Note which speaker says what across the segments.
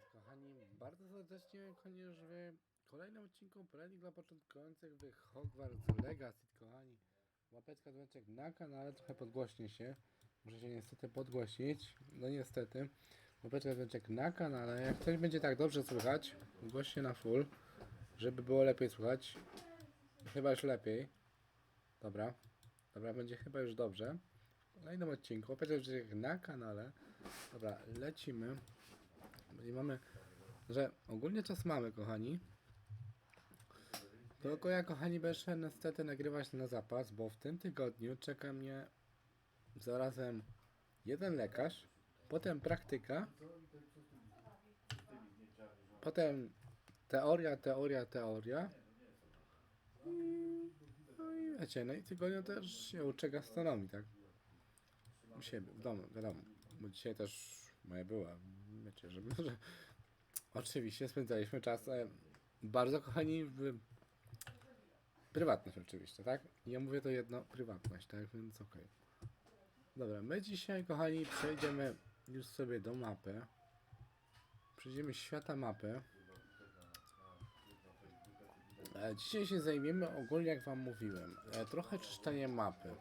Speaker 1: kochani, bardzo serdecznie już w kolejnym odcinku poradnik dla początkujących w Hogwarts Legacy, kochani. Łapeczka, dzwoneczek na kanale, trochę podgłośnie się. Muszę się niestety podgłośnić, no niestety. Łapeczka, dzwoneczek na kanale. Jak coś będzie tak dobrze słychać, głośnie na full, żeby było lepiej słychać. Chyba już lepiej. Dobra, dobra, będzie chyba już dobrze. W kolejnym odcinku, łapeczka, dzwoneczek na kanale. Dobra, lecimy. Bo mamy, że ogólnie czas mamy, kochani. Tylko ja, kochani, będę niestety nagrywać na zapas, bo w tym tygodniu czeka mnie zarazem jeden lekarz, potem praktyka, potem teoria, teoria, teoria. No i wiecie, no i tygodniu też się uczę gastronomii, tak? U siebie, w domu, wiadomo. Bo dzisiaj też moja była, wiecie, żeby, że oczywiście spędzaliśmy czas e, bardzo kochani w prywatność oczywiście, tak? Ja mówię to jedno, prywatność, tak? Więc okej. Dobra, my dzisiaj kochani przejdziemy już sobie do mapy. Przejdziemy świata mapy. E, Dzisiaj się zajmiemy ogólnie, jak wam mówiłem, e, trochę czyszczeniem mapy.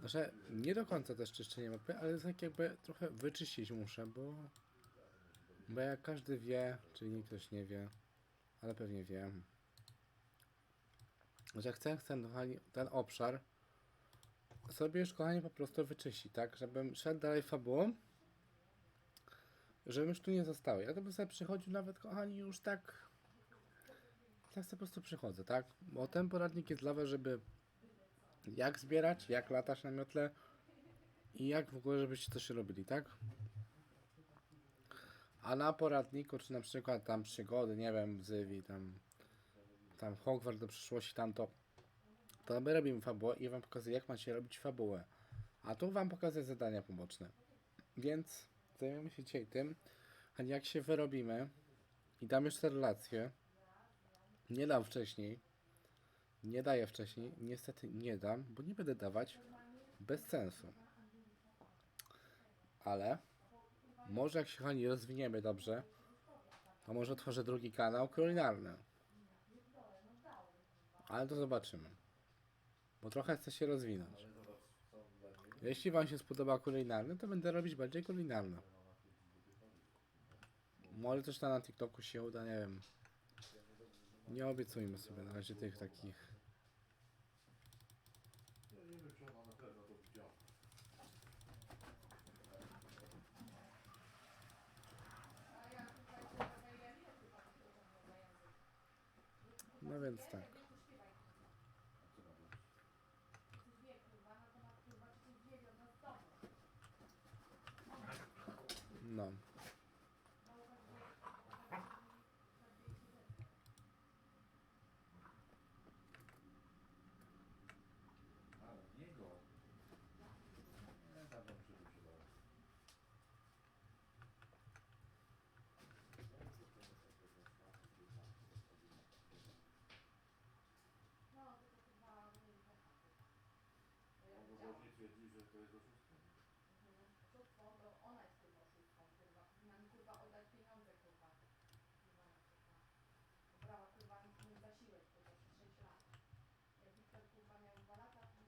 Speaker 1: Znaczy, nie do końca też czyszczenie mapy, ale tak jakby trochę wyczyścić muszę, bo... Bo jak każdy wie, czyli nikt też nie wie, ale pewnie wie, że chcę, chcę kochani, ten obszar sobie już kochani po prostu wyczyścić, tak? Żebym szedł dalej fabułą, żebym już tu nie został. Ja to bym sobie przychodził nawet kochani już tak... Tak sobie po prostu przychodzę, tak? Bo ten poradnik jest dla was, żeby jak zbierać, jak latać na miotle i jak w ogóle, żebyście coś robili, tak? A na poradniku, czy na przykład tam przygody, nie wiem, Zywi, tam, tam Hogwarts do przyszłości, tam to, to my robimy fabułę i wam pokazuję, jak macie robić fabułę. A tu wam pokazuję zadania poboczne. Więc zajmiemy się dzisiaj tym, a jak się wyrobimy i dam jeszcze relację, nie dam wcześniej, nie daję wcześniej, niestety nie dam, bo nie będę dawać bez sensu. Ale może jak się kochani rozwiniemy dobrze, to może otworzę drugi kanał kulinarny. Ale to zobaczymy. Bo trochę chcę się rozwinąć. Jeśli Wam się spodoba kulinarny, to będę robić bardziej kulinarny. Może też na TikToku się uda, nie wiem. Nie obiecujmy sobie na razie tych takich.
Speaker 2: Ja nie wiem, czy ona na pewno to widziała.
Speaker 1: No więc tak. No.
Speaker 2: A, u niego? Nie, tam bym się wyprzedał. Bo właśnie twierdzi, że to jest oszustwo.
Speaker 3: To ona jest kurwa. Powinna mi kurwa oddać pieniądze, kurwa. Kurwa, kurwa. Brała kurwa mi zasiłek kurwa przez 6 lat. Jak Wiktor kurwa miał 2 lata, to?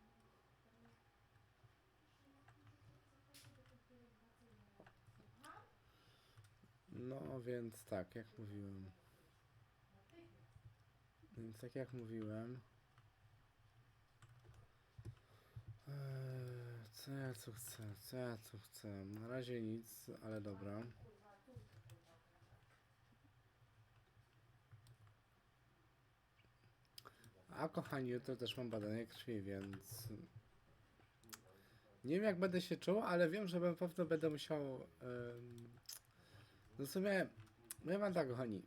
Speaker 1: No więc tak, jak mówiłem. Więc tak jak mówiłem. Co ja co chcę, co ja co chcę. Na razie nic, ale dobra. A kochani, jutro też mam badanie krwi, więc nie wiem jak będę się czuł, ale wiem, że na pewno będę musiał. No w sumie, ja mam tak, kochani.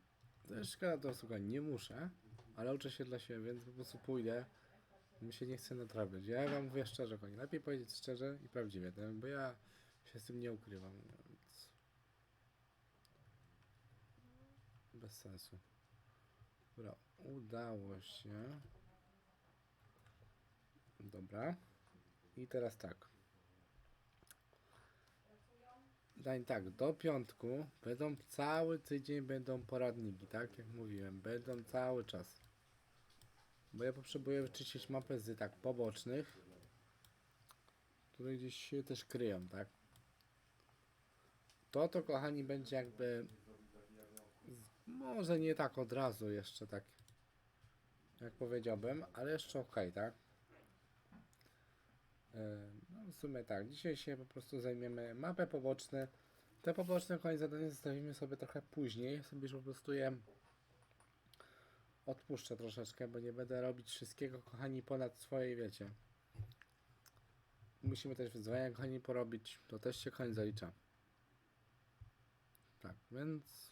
Speaker 1: To jest szkoda to słuchaj, nie muszę, ale uczę się dla siebie, więc po prostu pójdę. Mi się nie chce natrabiać. Ja wam mówię szczerze, kochani. Lepiej powiedzieć szczerze i prawdziwie, tak? bo ja się z tym nie ukrywam, więc. Bez sensu. Dobra, udało się. Dobra. I teraz tak. Dań tak, do piątku będą cały tydzień będą poradniki, tak jak mówiłem, będą cały czas. Bo ja potrzebuję wyczyścić mapę z tak pobocznych, które gdzieś się też kryją, tak? To to kochani będzie jakby może nie tak od razu jeszcze tak jak powiedziałbym, ale jeszcze ok, tak? E, No w sumie tak, dzisiaj się po prostu zajmiemy mapę poboczne. Te poboczne kochani zadanie zostawimy sobie trochę później. Sobie już po prostu je odpuszczę troszeczkę, bo nie będę robić wszystkiego kochani ponad swoje wiecie. Musimy też wyzwania kochani porobić. To też się kochani zalicza. Tak, więc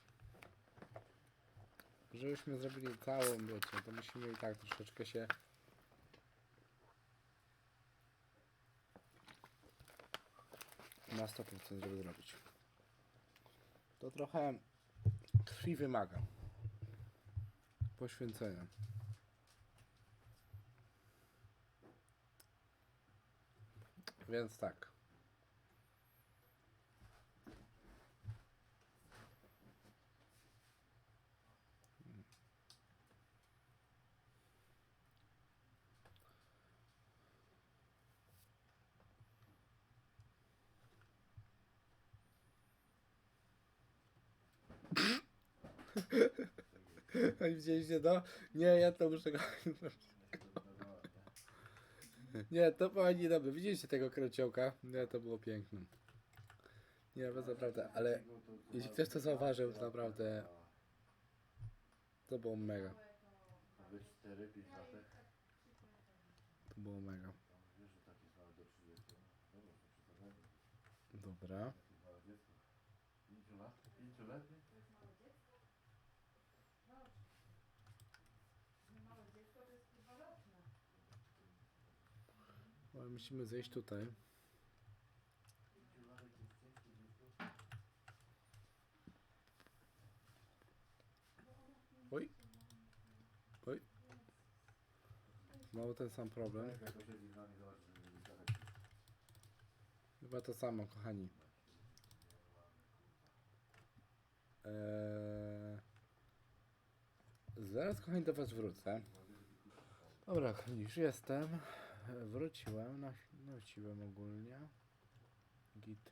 Speaker 1: żebyśmy zrobili całą wiecie, to musimy i tak troszeczkę się na 100% żeby zrobić. To trochę krwi wymaga. Poświęcenia. Więc tak. Oj, Widzieliście to? Nie, ja to muszę go... Nie, to nie dobre. Widzieliście tego krociołka? Nie, to było piękne. Nie, bez naprawdę, ale jeśli ktoś to zauważył, to naprawdę to było mega.
Speaker 2: Być 4, 5 latek.
Speaker 1: To było mega.
Speaker 2: Wiesz, że takie małe do 30. Dobra, to przesadzamy.
Speaker 1: Dobra.
Speaker 2: Takie małe dziecko. 5 lat? 5 lat?
Speaker 3: To jest małe dziecko? Roczne. Nie małe dziecko, to jest kurwa roczne.
Speaker 1: Ale musimy zejść tutaj.
Speaker 2: 5 lat jest ciężkie dziecko.
Speaker 1: Oj. Oj. Znowu ten sam problem. Chyba to samo, kochani. Eee... Zaraz, kochani, do Was wrócę. Dobra, kochani, już jestem. E, Wróciłem, na- wróciłem ogólnie. Git.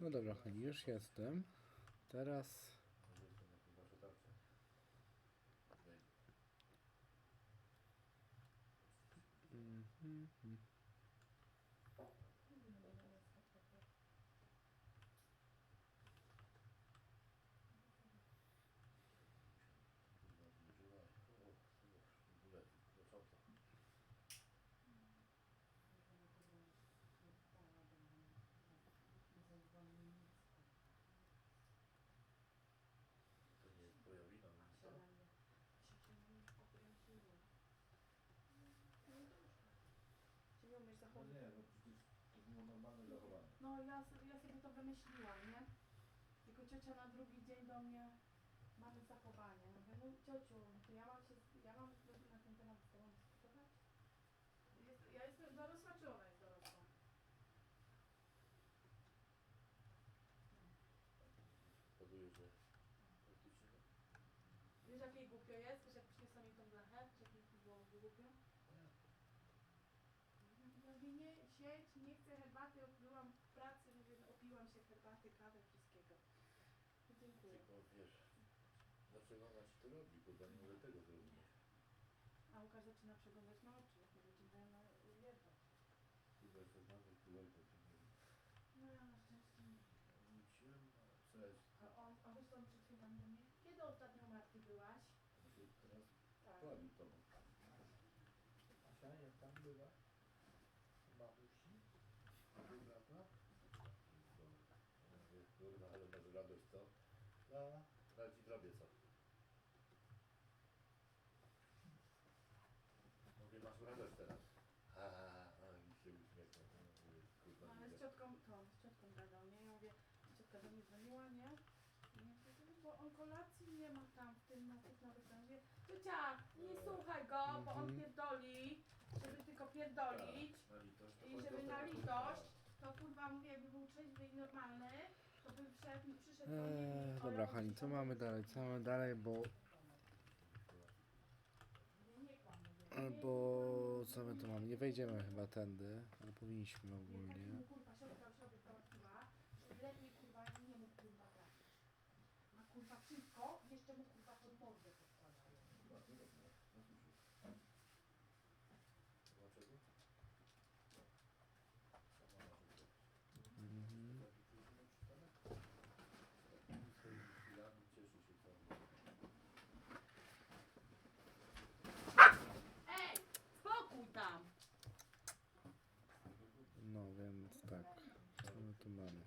Speaker 1: No dobra, już jestem. Teraz...
Speaker 2: Może jestem na tym wasze tarcze. Nie.
Speaker 1: Mhm, mhm.
Speaker 2: Kurwa, zbliżyła. O, o, w ogóle, do szopca. To nie jest twoja wina, no co?
Speaker 3: Czy nie umiesz
Speaker 2: No
Speaker 3: zachować?
Speaker 2: nie, no przecież to było normalne zachowanie.
Speaker 3: No ja, sobie- ja sobie to wymyśliłam, nie? Tylko ciocia na drugi dzień do mnie mamy zachowanie. Mówię, no ciociu, to ja mam się, ja mam na ten temat z tobą dyskutować? Jest, ja jestem dorosła, czy ona jest dorosła?
Speaker 2: Powoduje, że praktycznie
Speaker 3: Wiesz jak jej głupio jest? Wiesz jak przyniosła mi tą blachę? Wiesz jak jej było głupio? Ja mówię, nie, siedź, nie chcę herbaty, byłam w pracy, mówię, no, opiłam się herbaty, kawy, wszystkiego. No, Dziękuję.
Speaker 2: Tylko wiesz, dlaczego ona ci to robi, bo nie może tego zrobić.
Speaker 3: A Łukasz zaczyna przeglądać na oczy, jak zaczynają na jedno.
Speaker 2: Chyba, że mamy kulejkę, to nie wiem.
Speaker 3: No ja na szczęście nie.
Speaker 2: Wróciłem, a co jest?
Speaker 3: A on, a wiesz co on przed chwilą do mnie? Kiedy ostatnio u matki byłaś?
Speaker 2: Się teraz
Speaker 3: Tak.
Speaker 2: chwalił tobą.
Speaker 4: Asia, jak tam była? U Babusi?
Speaker 2: Ty brata? Ja mówię, Kurwa, ale masz radość, co?
Speaker 4: Da.
Speaker 2: Teraz ci zrobię co? odpowiadasz teraz. Ha, ha, ha, ha, i się uśmiechnął. Mówię, Kurwa,
Speaker 3: No, ale
Speaker 2: nie
Speaker 3: z ciotką, to, z ciotką gadał, nie? Ja mówię, ciotka do mnie dzwoniła, nie? I ja mówię, bo on kolacji nie ma tam w tym, na tych nowych tam. Mówię, ciocia, nie słuchaj go, bo on
Speaker 1: Mhm.
Speaker 3: pierdoli, żeby tylko pierdolić.
Speaker 2: Na litość, to
Speaker 3: I
Speaker 2: chodź
Speaker 3: żeby na
Speaker 2: tego,
Speaker 3: litość, to kurwa mówię, jakby był trzeźwy i normalny,
Speaker 1: Eee, dobra, Hani, co mamy dalej? Co mamy dalej, bo... Bo... Co my tu mamy? Nie wejdziemy chyba tędy, ale powinniśmy ogólnie.
Speaker 3: Kurwa nie kurwa. Ma kurwa wszystko, jeszcze mu kurwa pod mordę podkładają.
Speaker 2: Bardzo dobrze. No słyszę. Dlaczego? Sama na rzecz.
Speaker 1: Mhm.
Speaker 2: Swoimi chwilami cieszy się cały.
Speaker 3: Ej, spokój tam!
Speaker 1: No, więc tak. Co my tu mamy?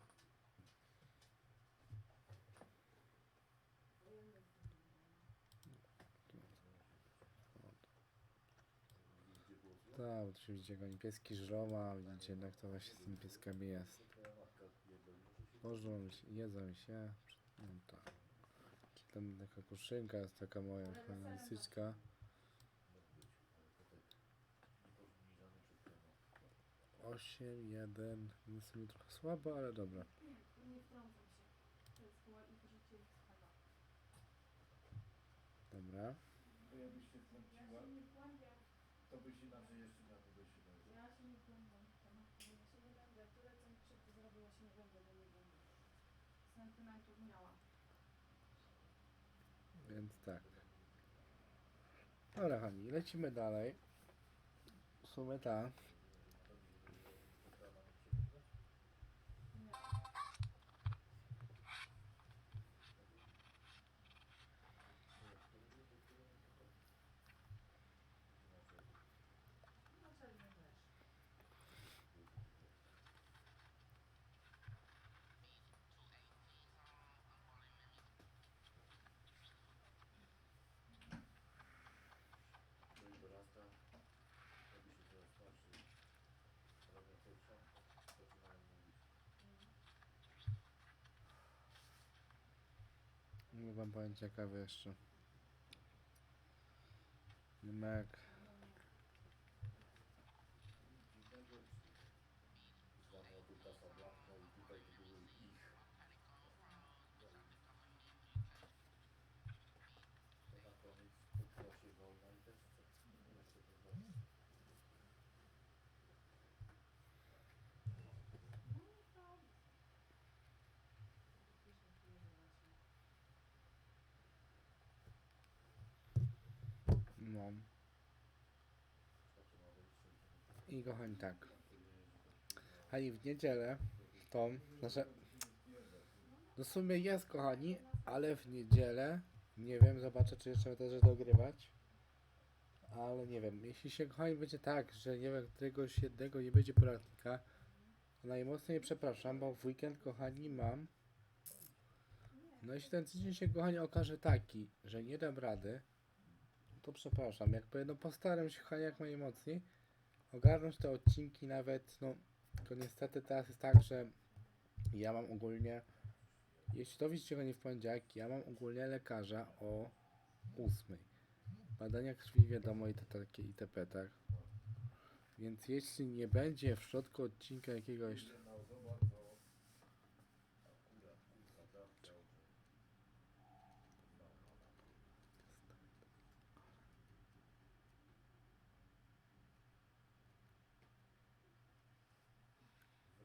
Speaker 2: Gdzie było złe?
Speaker 1: Tak, się widzicie, go niebieski żroma, widzicie, jak to właśnie z tymi pieskami jest.
Speaker 2: Muszę się
Speaker 1: jedzą się. No tak. Tam taka kuszynka jest taka moja fajna listyczka.
Speaker 2: odbyć, ale to niepozmieniony przez temat.
Speaker 1: 8, 1. No w sumie trochę słabo, ale dobra.
Speaker 3: Nie, się. To jest.
Speaker 1: Dobra.
Speaker 2: Bo jakbyś się
Speaker 3: Ja
Speaker 2: wtrąciła, byś inaczej jeszcze miał tego.
Speaker 3: ja się nie temat. Ja się nie będę, tyle co mi krzywdy zrobił, ja się nie będę do niego. Sentymentów miała.
Speaker 1: Więc tak. Dobra, Hani, lecimy dalej. W sumie tak.
Speaker 3: Nie. Naczelny też.
Speaker 2: No i dorasta, robi się coraz starszy, robią coś sam, zaczynają mówić.
Speaker 1: Powiem ciekawe jeszcze. Mek.
Speaker 2: Dziwnego, znamy od Lukasa Blanka i tutaj to były ich. To na koniec pokryła się wojna i też chce. Jeszcze to zrobić.
Speaker 3: No i to. Piszę, piszę właśnie.
Speaker 1: No.
Speaker 2: Zaczyna wejść
Speaker 1: I kochani, tak. Hani, w niedzielę to, znaczy, no w sumie jest, kochani, ale w niedzielę, nie wiem, zobaczę, czy jeszcze też dogrywać. Ale nie wiem, jeśli się, kochani, będzie tak, że nie wiem, któregoś jednego nie będzie poradnika, najmocniej przepraszam, bo w weekend, kochani, mam. No jeśli ten tydzień się, kochani, okaże taki, że nie dam rady, to przepraszam, jakby, no postaram się, kochani, jak najmocniej ogarnąć te odcinki nawet, no, tylko niestety teraz jest tak, że ja mam ogólnie, jeśli to widzicie go nie w poniedziałek, ja mam ogólnie lekarza o 8. Badania krwi wiadomo i te takie itp. tak. Więc jeśli nie będzie w środku odcinka jakiegoś
Speaker 2: No za bardzo akurat kurwa zawdział, że no,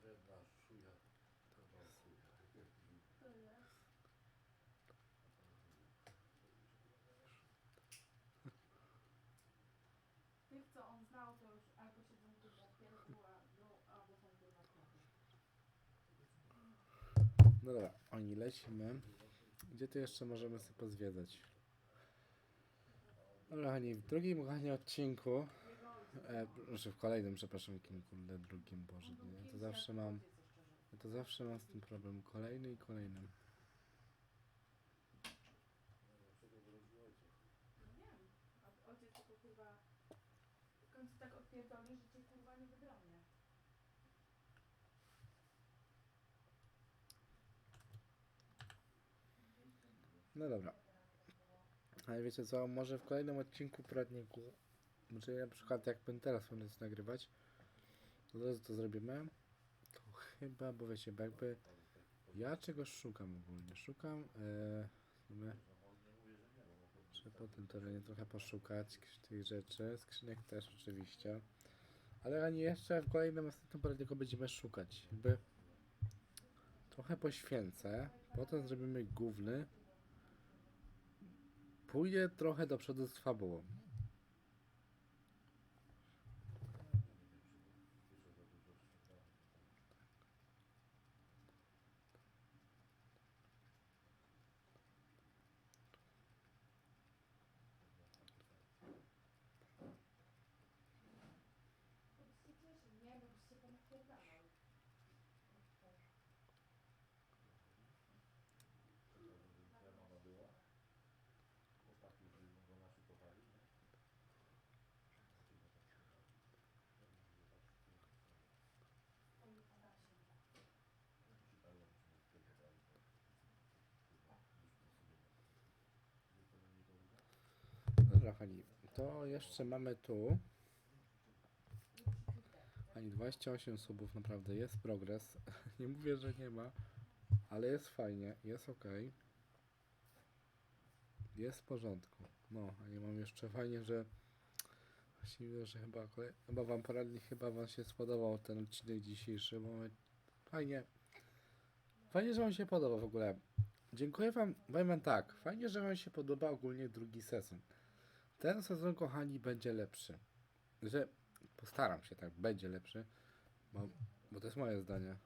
Speaker 2: wredna szuja to no chuja.
Speaker 3: To jest. Tych, co on znał, to już albo siedzą kurwa w pierdlu, a- albo są kurwa w pierdlu.
Speaker 1: No dobra, oni lecimy. Gdzie tu jeszcze możemy sobie pozwiedzać? Dobra, kochani, w drugim kochani odcinku, e, znaczy w kolejnym, przepraszam, jakim kurde drugim, Boże, nie, to zawsze mam, to zawsze mam z tym problem, kolejny i kolejny.
Speaker 2: Dlaczego groził ojciec?
Speaker 3: Tylko kurwa w końcu tak pierdolisz, że cię kurwa nie wybronię.
Speaker 1: No dobra. Ale wiecie co, może w kolejnym odcinku poradniku, czyli na przykład jak będę teraz będę to nagrywać, od razu to zrobimy, to chyba, bo wiecie, bo jakby ja czegoś szukam ogólnie, szukam, e, my, że po tym terenie trochę poszukać tych rzeczy, skrzynek też oczywiście, ale ani jeszcze w kolejnym następnym poradniku będziemy szukać, jakby trochę poświęcę, potem zrobimy główny, pójdę trochę do przodu z fabułą.
Speaker 3: To byś się cieszył, nie? Bo byś się tam wpierdalał.
Speaker 2: Twoja mama była, chłopaki już go naszykowali, nie?
Speaker 3: Oj, Adasie.
Speaker 2: Czytają, myśmy wpierdolali, to chyba już po sobie. Wiesz, co na mnie
Speaker 1: to jeszcze mamy tu. Ani 28 subów, naprawdę jest progres. Nie mówię, że nie ma, ale jest fajnie, jest ok. Jest w porządku. No, a nie mam jeszcze fajnie, że właściwie, że chyba, chyba wam poradnik, chyba wam się spodobał ten odcinek dzisiejszy, bo my- fajnie, fajnie, że wam się podoba w ogóle. Dziękuję wam, powiem tak, fajnie, że wam się podoba ogólnie drugi sezon. Ten sezon, kochani, będzie lepszy. Że postaram się, tak, będzie lepszy, bo, bo to jest moje zdanie.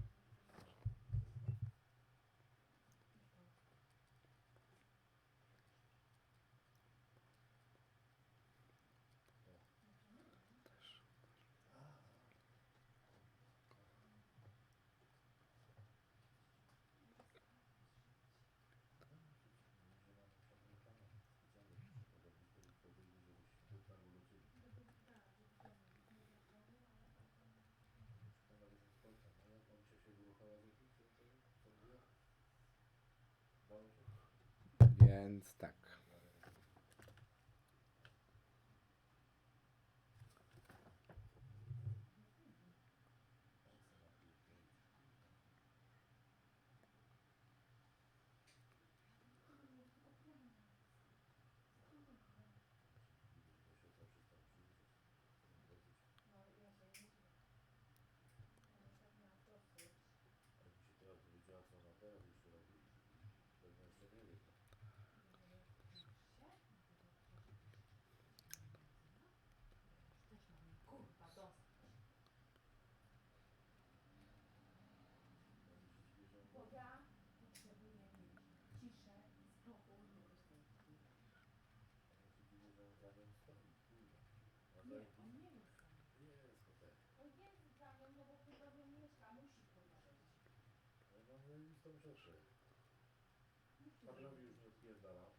Speaker 1: Więc tak.
Speaker 3: Musi
Speaker 2: Pawłowi
Speaker 3: być.
Speaker 2: już nie odpierdala.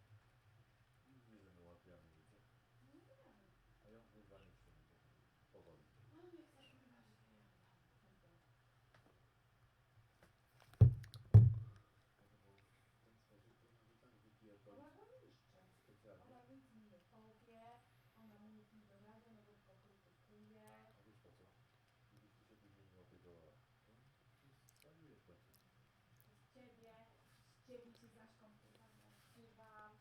Speaker 3: kierownicy zaś komputerowa,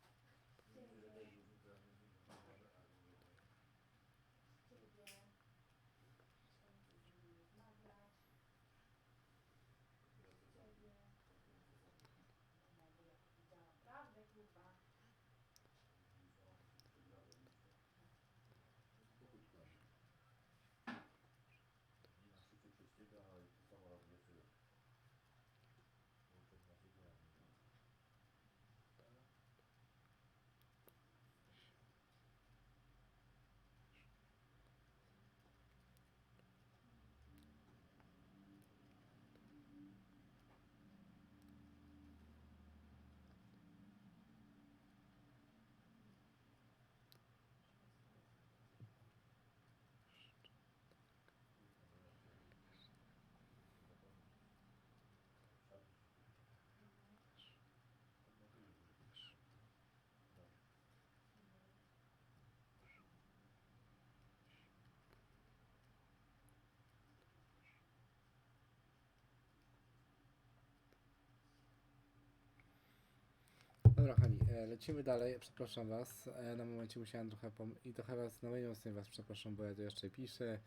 Speaker 1: Dobra, Hani, e, lecimy dalej. Przepraszam Was. E, na momencie musiałem trochę pom- i trochę Was, no najmocniej Was przepraszam, bo ja to jeszcze piszę.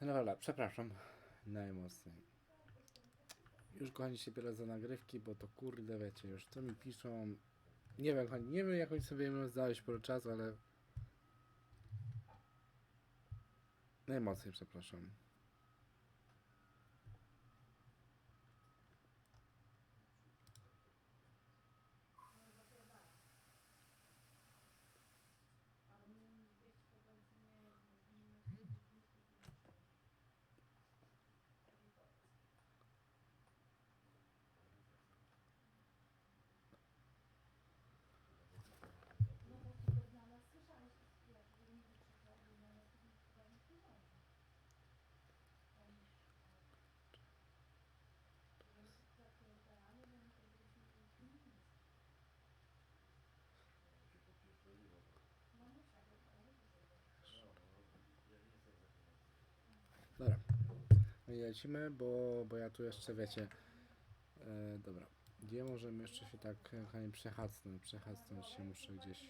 Speaker 1: No dobra, przepraszam. Najmocniej. Już kochani się biorę za nagrywki, bo to kurde wiecie już, co mi piszą. Nie wiem, kochani, nie wiem jak oni sobie będą zdać sporo czasu, ale... Najmocniej przepraszam.
Speaker 3: No bo ty to dla nas słyszałeś, jak nie wykrzyczał, że na nas nie wkładali pieniądze. Oni- Więc takie operacje, że my to byśmy nie mieli.
Speaker 2: się podpierdoliło, bo
Speaker 3: No musiał, ale to sobie.
Speaker 2: no, no, ja nie chcę zaczynać.
Speaker 1: Dobra. No lecimy, bo, bo ja tu jeszcze wiecie. E, dobra. Gdzie możemy jeszcze się tak e, kochani przechacnąć? Przechacnąć się muszę gdzieś.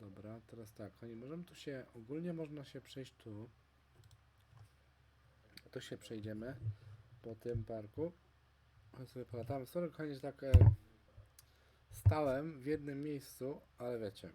Speaker 1: Dobra, teraz tak, kochani, możemy tu się. Ogólnie można się przejść tu. To się przejdziemy po tym parku. Chodź sobie polatamy. Sorry, kochani, że tak e, stałem w jednym miejscu, ale wiecie.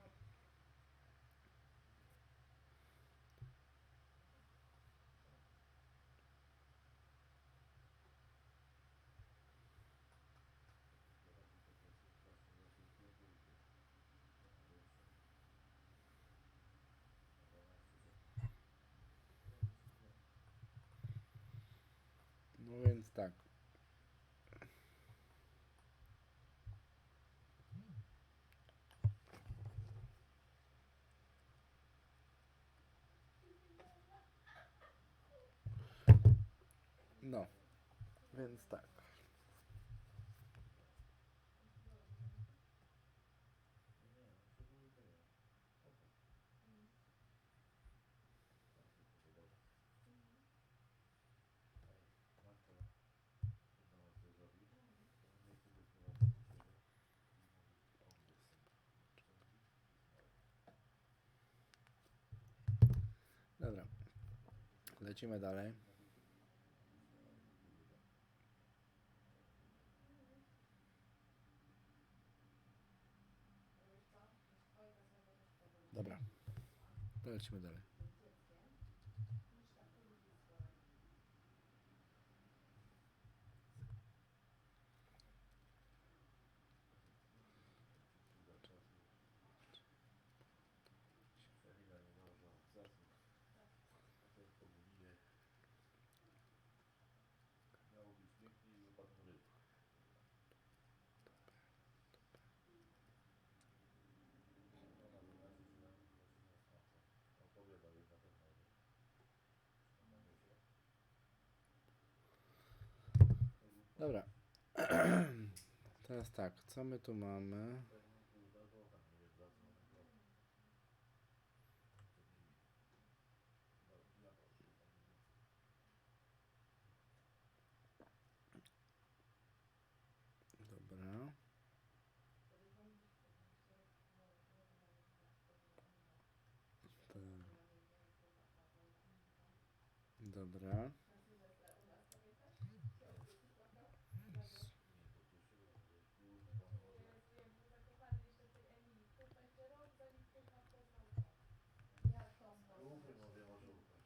Speaker 1: No więc tak. No, więc tak.
Speaker 2: Matka jedną akcję zrobi, to nie chcę być prowadzony
Speaker 1: Dobra. Lecimy dalej. Dobra. To lecimy dalej.
Speaker 2: Emila nie nałożyła zasług. To jest pobudzenie. Miało być pięknie i wypadł ryb. Ona wyrazi, że na nim właśnie nie smaczą. Opowiada jej na pewno. Ona wie,
Speaker 1: Dobra. Teraz tak, co my tu mamy? Dobra. Tak. Dobra.
Speaker 3: Jak to
Speaker 2: Ufaj, mówię, może upaść.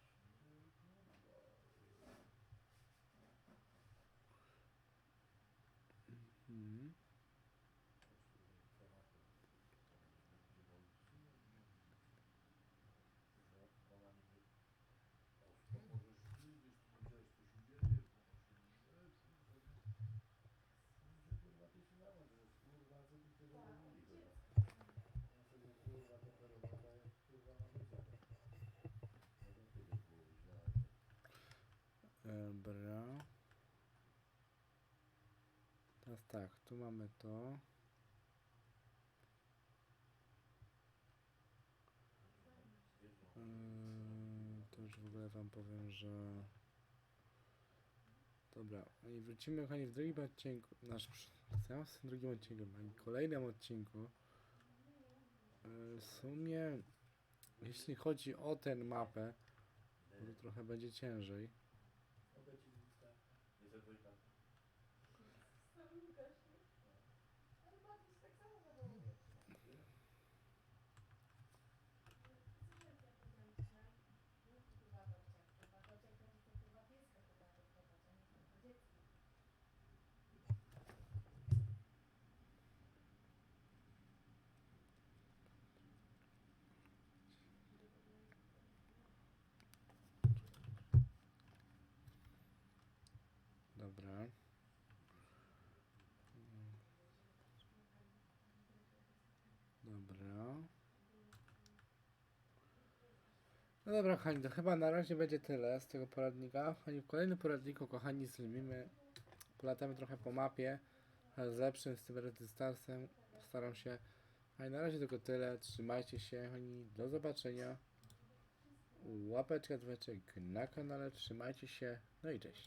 Speaker 1: Mhm. Dobra. Teraz tak, tu mamy to. Yy, to już w ogóle wam powiem, że Dobra, i wrócimy kochani w drugim odcinku. Nasz w tym drugim odcinku, w kolejnym odcinku. W sumie, jeśli chodzi o tę mapę, to trochę będzie ciężej.
Speaker 4: Mogę ci wystarczyć.
Speaker 2: Nie zerwaj tak.
Speaker 3: Ale Bartuś tak samo zawołuje. Kurwa, Dorciak, kurwa, Dorciak to jest to kurwa pieska chyba odkopać, a nie kurwa dziecko.
Speaker 1: Dobra. Dobra. No dobra, kochani, to chyba na razie będzie tyle z tego poradnika. Kochani, w kolejnym poradniku, kochani, zrobimy, polatamy trochę po mapie, ale z lepszym, z tym dystansem. Postaram się. A na razie tylko tyle. Trzymajcie się, kochani. Do zobaczenia. Łapeczka, dzwoneczek na kanale. Trzymajcie się. No i cześć.